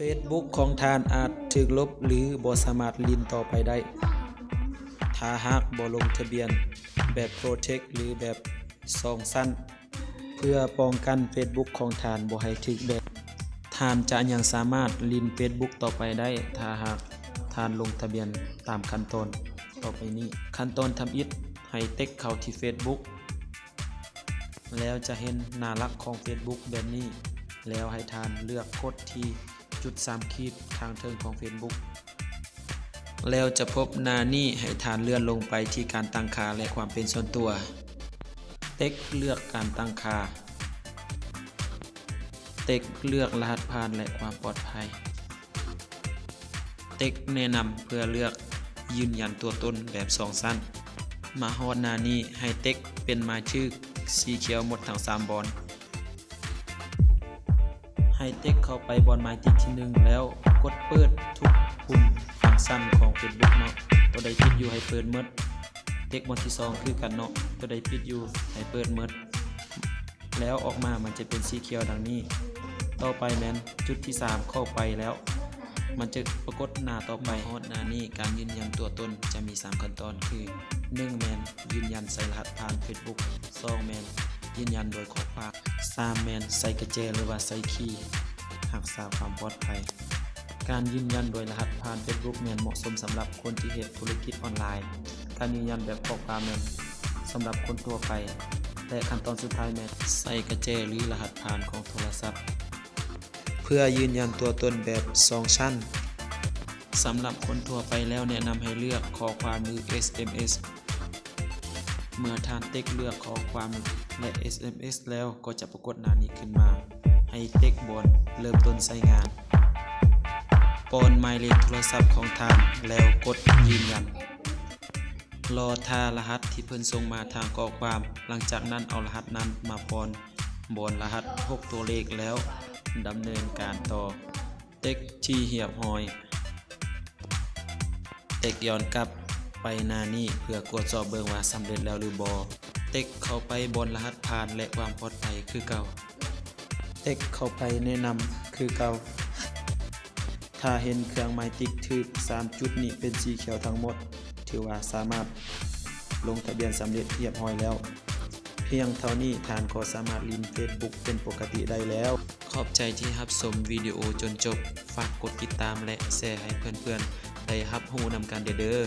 Facebook ของทานอาจถูกลบหรือบ่สามารถลินต่อไปได้ ถ้าหากบ่ลงทะเบียนแบบ Protect หรือแบบสองสั้น เพื่อป้องกัน Facebook ของทานบ่ให้ถูกแบนทานจะยังสามารถลิน Facebook ต่อไปได้ ถ้าหากทานลงทะเบียนตามขั้นตอนต่อไปนี้ ขั้นตอนทำอิฐให้เต็กเข้าที่ Facebook แล้วจะเห็นหน้าลักของ Facebook แบบนี้ แล้วให้ทานเลือกกดที่ จุด3ขีดทางเทิงของ Facebook แล้วจะพบหน้านี้ให้ทานเลื่อนลงไปที่การตั้งค่าและความเป็นส่วนตัว เต็กเลือกการตั้งค่า เต็กเลือกรหัสผ่านและความปลอดภัย เต็กแนะนำเพื่อเลือกยืนยันตัวตนแบบสองสั้น มาฮอดหน้านี้ให้เต็กเป็นหมายชื่อสีเขียวหมดทั้ง3บอล เต็กเข้าไปบอลหมายติดที่1แล้วกดเปิดทุกปุ่มฟังก์ชันของ Facebook เนาะตัวใดปิดอยู่ให้เปิดหมดเต็กบอลที่2คือกันเนาะตัวใดปิดอยู่ให้เปิดหมดแล้วออกมามันจะเป็นสีเขียวดังนี้ ต่อไปแมนจุดที่ 3 เข้าไปแล้ว มันจะปรากฏหน้าต่อไปฮอดหน้านี้การยืนยันตัวตนจะมี 3 ขั้นตอนคือ 1 แมนยืนยันใส่รหัสผ่าน Facebook 2แมน ยืนยันโดยข้อความ3แมนใส่กเจหรือว่าใส่คีย์รักษาความปลอดภัย การยืนยันโดยรหัสผ่าน Facebook แมนเหมาะสมสำหรับคนที่เฮ็ดธุรกิจออนไลน์ การยืนยันแบบข้อความแมนสำหรับคนทั่วไป และขั้นตอนสุดท้ายแมนใส่กเจหรือรหัสผ่านของโทรศัพท์ เพื่อยืนยันตัวตนแบบ 2 ชั้นสำหรับคนทั่วไปแล้วแนะนำให้เลือกข้อความหรือ SMS เมื่อทานเต็กเลือกข้อความและ SMS แล้วก็จะปรากฏหน้านี้ขึ้นมา ให้เต็กบนเริ่มต้นใช้งานปอนหมายเลขโทรศัพท์ของทานแล้วกดยืนยัน รอทารหัสที่เพิ่นส่งมาทางข้อความ หลังจากนั้นเอารหัสนั้นมาปอนบนรหัส 6 ตัวเลขแล้วดำเนินการต่อ เต็กที่เหียบหอย เต็กย้อนกลับ ไปหน้านี้เพื่อกดสอบเบิ่งว่าสำเร็จแล้วหรือบอเต็กเข้าไปบนรหัสผ่านและความปลอดภัยคือเก่า เต็กเข้าไปแนะนำคือเก่า ถ้าเห็นเครื่องหมายติ๊กถึก3จุดนี้เป็นสีเขียวทั้งหมด ถือว่าสามารถลงทะเบียนสำเร็จเรียบร้อยแล้ว เพียงเท่านี้ทานก็สามารถลิน Facebook เป็นปกติได้แล้ว ขอบใจที่รับชมวิดีโอจนจบ ฝากกดติดตามและแชร์ให้เพื่อนๆ ได้รับรู้นำกันเด้อ